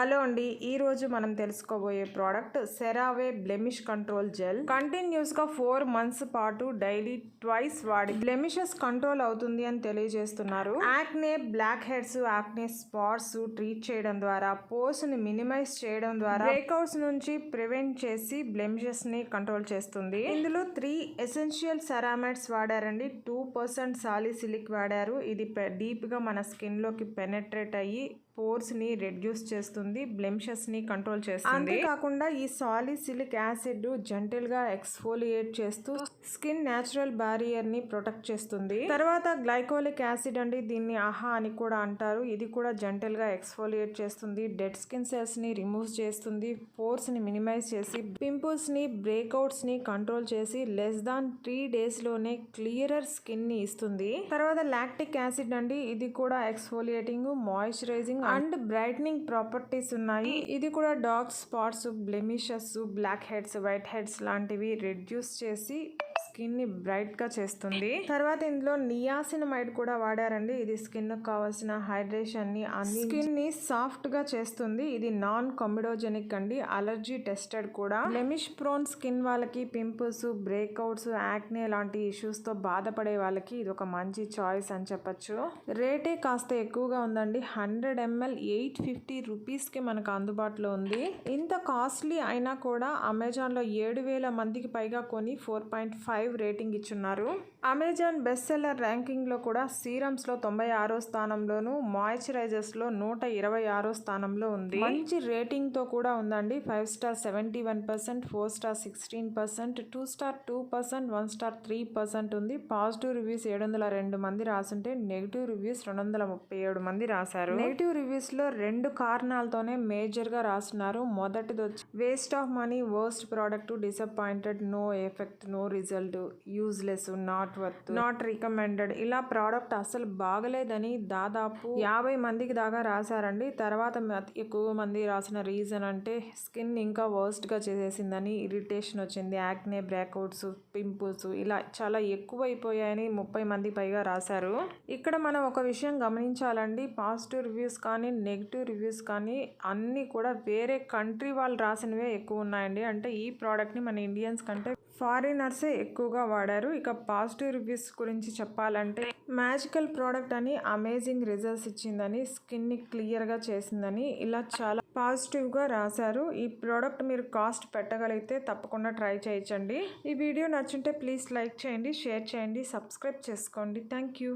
Hello అండి ఈ రోజు మనం తెలుసుకోబోయే product CeraVe blemish control gel. కంటిన్యూస్గా ఫోర్ మంత్స్ పాటు డైలీ ట్వైస్ వాడి బ్లెమిషెస్ కంట్రోల్ అవుతుంది అని తెలియజేస్తున్నారు. Acne blackheads acne spots treat చేయడం ద్వారా పోస్ని మినిమైజ్ చేయడం ద్వారా బ్రేక్అవుట్స్ నుంచి ప్రివెంట్ చేసి బ్లెమిషెస్ని కంట్రోల్ చేస్తుంది. ఇందులో త్రీ ఎసెన్షియల్ సెరామైడ్స్ వాడారండి. టూ పర్సెంట్ సాలిసిలిక్ వాడారు. ఇది డీప్గా మన స్కిన్లోకి పెనెట్రేట్ అయ్యి పోర్స్ని రెడ్యూస్ చేస్తుంది. చేస్తుంది ని కంట్రోల్ చేస్తుంది. అంతేకాకుండా ఈ సాలిసిలిక్ యాసిడ్ జెంటల్గా ఎక్స్ఫోలియేట్ చేస్తూ స్కిన్ న్యాచురల్ బారియర్ని ప్రొటెక్ట్ చేస్తుంది. తర్వాత గ్లైకోలిక్ యాసిడ్ అండి దీన్ని ఆహా అని కూడా అంటారు. ఇది కూడా జెంటల్గా ఎక్స్ఫోలియేట్ చేస్తుంది. డెడ్ స్కిన్ సెల్స్ని రిమూవ్ చేస్తుంది పోర్స్ని మినిమైజ్ చేసి పింపుల్స్ని బ్రేక్అవుట్స్ని కంట్రోల్ చేసి లెస్ దాన్ త్రీ డేస్లోనే క్లియరర్ స్కిన్ని ఇస్తుంది. తర్వాత లాక్టిక్ యాసిడ్ అండి ఇది కూడా exfoliating moisturising and brightening properties ఉన్నాయి. ఇది కూడా dark spots blemishes blackheads whiteheads లాంటివి రెడ్యూస్ చేసి స్కిన్ని బ్రైట్గా చేస్తుంది. తర్వాత ఇందులో నియాసినమైడ్ కూడా వాడారండి. ఇది స్కిన్కు కావాల్సిన హైడ్రేషన్ని అంది స్కిన్ని సాఫ్ట్గా చేస్తుంది. ఇది నాన్ కొమిడోజెనిక్ అండి. అలర్జీ టెస్టెడ్ కూడా. బ్లెమిష్ ప్రోన్ స్కిన్ వాళ్ళకి పింపుల్స్ బ్రేక్అవుట్స్ యాక్నే లాంటి ఇష్యూస్తో బాధపడే వాళ్ళకి ఇది ఒక మంచి చాయిస్ అని చెప్పొచ్చు. రేటే కాస్త ఎక్కువగా ఉందండి. Hundred ML eight fifty rupees కి మనకు అందుబాటులో ఉంది. ఇంత కాస్ట్లీ అయినా కూడా అమెజాన్లో ఏడు వేల మందికి పైగా కొని ఫోర్ పాయింట్ ఫైవ్ రేటింగ్ ఇచ్చున్నారు. అమెజాన్ బెస్ట్ సెల్లర్ ర్యాంకింగ్లో కూడా సీరమ్స్లో తొంభై ఆరో స్థానంలోను మాయిశ్చరైజర్స్లో నూట ఇరవై ఆరో స్థానంలో ఉంది. మంచి రేటింగ్తో కూడా ఉందండి. Five star seventy one percent four star sixteen percent two star two percent one star three percent ఉంది. పాజిటివ్ రివ్యూస్ ఏడు వందల రెండు మంది రాసుంటే నెగిటివ్ రివ్యూస్ రెండు వందల ముప్పై ఏడు మంది రాశారు. నెగిటివ్ రివ్యూస్లో రెండు కారణాలతోనే మేజర్గా రాస్తున్నారు. మొదటిది వచ్చి waste of money worst product disappointed no effect no result useless not worth not recommended. ఇలా ప్రోడక్ట్ అసలు బాగలేదని దాదాపు యాభై మందికి దాకా రాశారండి. తర్వాత ఎక్కువ మంది రాసిన రీజన్ అంటే స్కిన్ ఇంకా వర్స్ట్గా చేసేసిందని ఇరిటేషన్ వచ్చింది. యాక్నే బ్రేక్అవుట్స్ పింపుల్స్ ఇలా చాలా ఎక్కువ అయిపోయాయని ముప్పై మంది పైగా రాశారు. ఇక్కడ మనం ఒక విషయం గమనించాలండి. పాజిటివ్ రివ్యూస్ కానీ నెగిటివ్ రివ్యూస్ కానీ అన్నీ కూడా వేరే కంట్రీ వాళ్ళు రాసినవే ఎక్కువ ఉన్నాయండి. అంటే ఈ ప్రోడక్ట్ని మన ఇండియన్స్ కంటే ఫారినర్సే ఎక్కువగా వాడారు. ఇక పాజిటివ్ రివ్యూస్ గురించి చెప్పాలంటే మ్యాజికల్ ప్రోడక్ట్ అని అమేజింగ్ రిజల్ట్స్ ఇచ్చిందని స్కిన్ని క్లియర్గా చేసిందని ఇలా చాలా పాజిటివ్గా రాశారు. ఈ ప్రోడక్ట్ మీరు కాస్ట్ పెట్టగలిగితే తప్పకుండా ట్రై చేయించండి ఈ వీడియో నచ్చుంటే ప్లీజ్ లైక్ చేయండి షేర్ చేయండి సబ్స్క్రైబ్ చేసుకోండి. Thank you.